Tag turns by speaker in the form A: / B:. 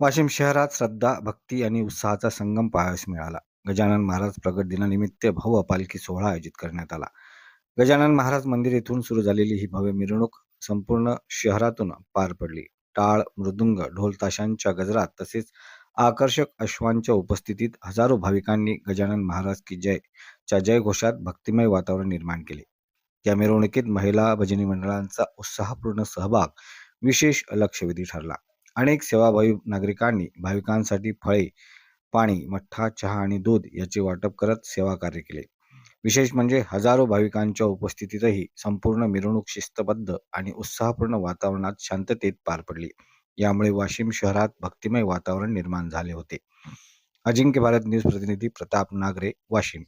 A: वाशिम शहरात श्रद्धा, भक्ती आणि उत्साहाचा संगम पाहावयास मिळाला. गजानन महाराज प्रगट दिनानिमित्त भव्य पालखी सोहळा आयोजित करण्यात आला. गजानन महाराज मंदिर येथून सुरू झालेली ही भव्य मिरवणूक संपूर्ण शहरातून पार पडली. टाळ, मृदुंग, ढोलताशांच्या गजरात तसेच आकर्षक अश्वांच्या उपस्थितीत हजारो भाविकांनी गजानन महाराज की जय च्या जयघोषात भक्तिमय वातावरण निर्माण केले. या मिरवणुकीत महिला भजनी मंडळांचा उत्साहपूर्ण सहभाग विशेष लक्षवेधी ठरला. अनेक सेवाभावी नागरिकांनी भाविकांसाठी फळे, पाणी, मठ्ठा, चहा आणि दूध याचे वाटप करत सेवा कार्य केले. विशेष म्हणजे हजारो भाविकांच्या उपस्थितीतही संपूर्ण मिरवणूक शिस्तबद्ध आणि उत्साहपूर्ण वातावरणात शांततेत पार पडली. यामुळे वाशिम शहरात भक्तिमय वातावरण निर्माण झाले होते. अजिंक्य भारत न्यूज प्रतिनिधी प्रताप नागरे, वाशिम.